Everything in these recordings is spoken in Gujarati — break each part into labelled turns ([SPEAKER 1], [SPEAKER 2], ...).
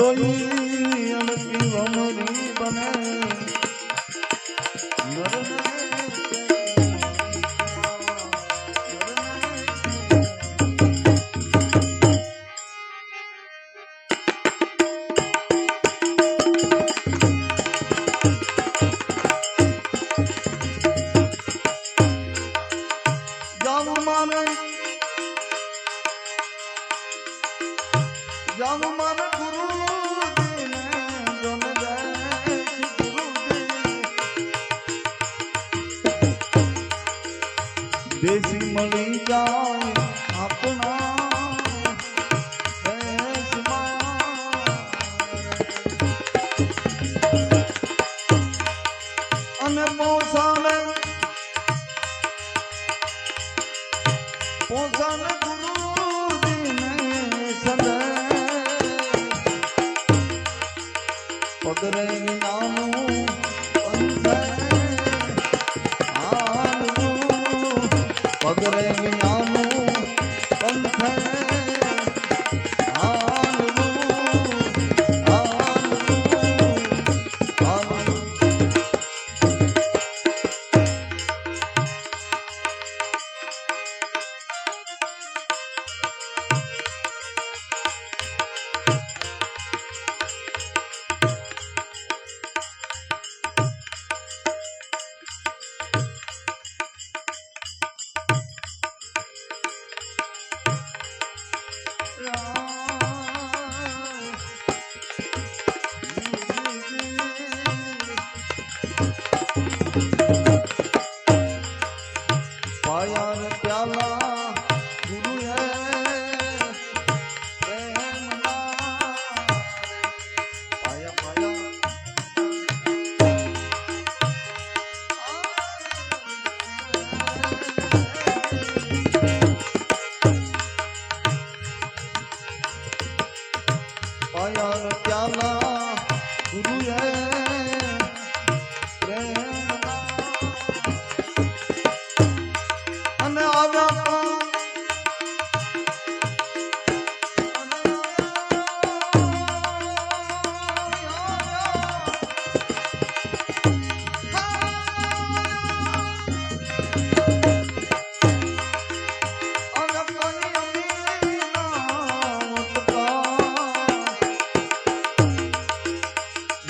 [SPEAKER 1] লই જાય આપણા અને પોસાને પોસાને ગુરુજીને સદે. અગર વિનાનું પંથ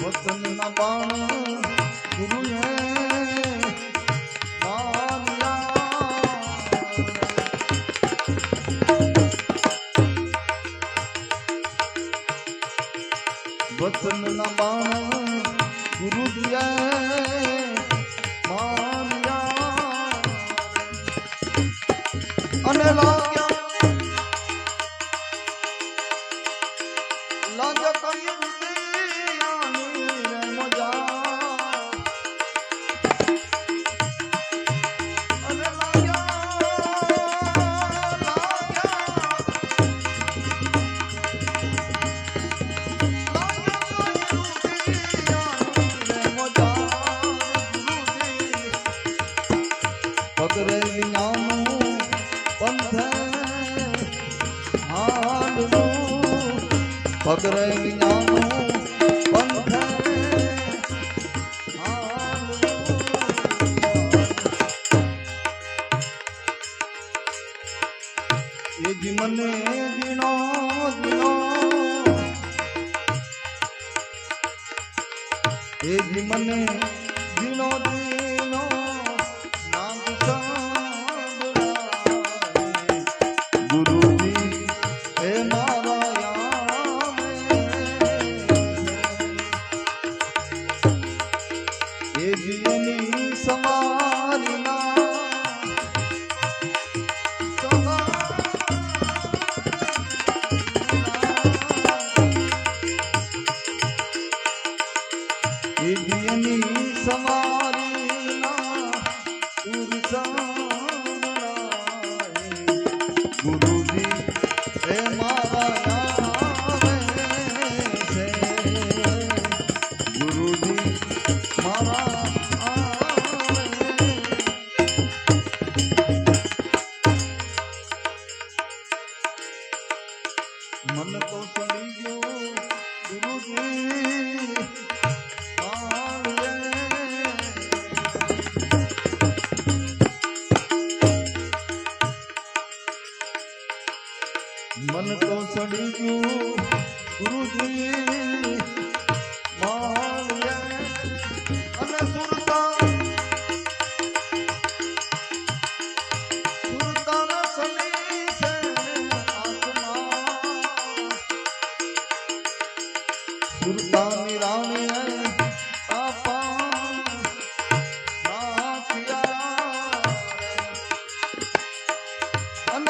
[SPEAKER 1] વતનના બાણ ગુરુએ વતન ના બાણ ગુરુ દિયા અને લા Driving દુનિયાની સવારી ગુરુ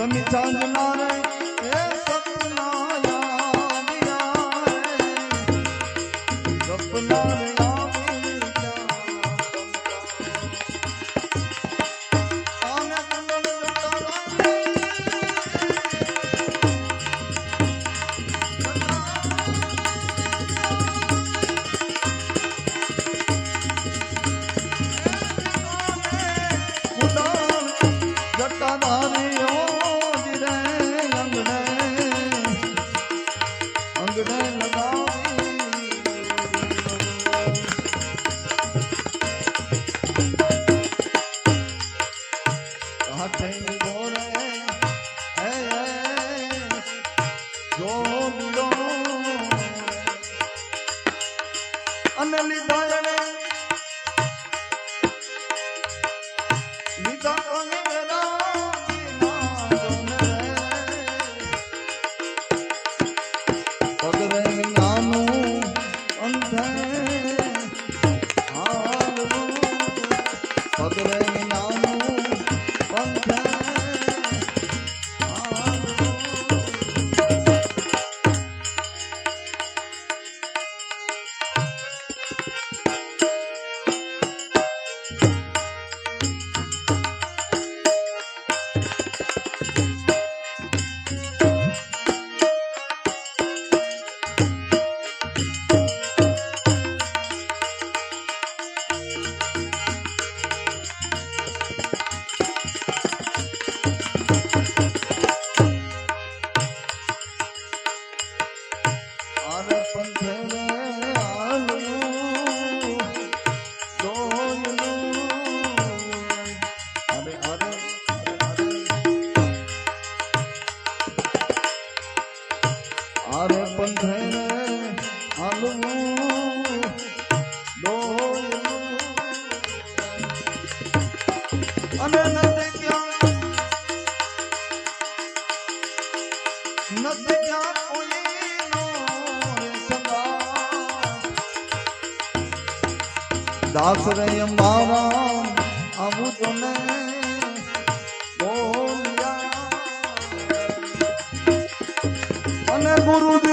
[SPEAKER 1] સમી ચાંદના રે એ સપના સપના અને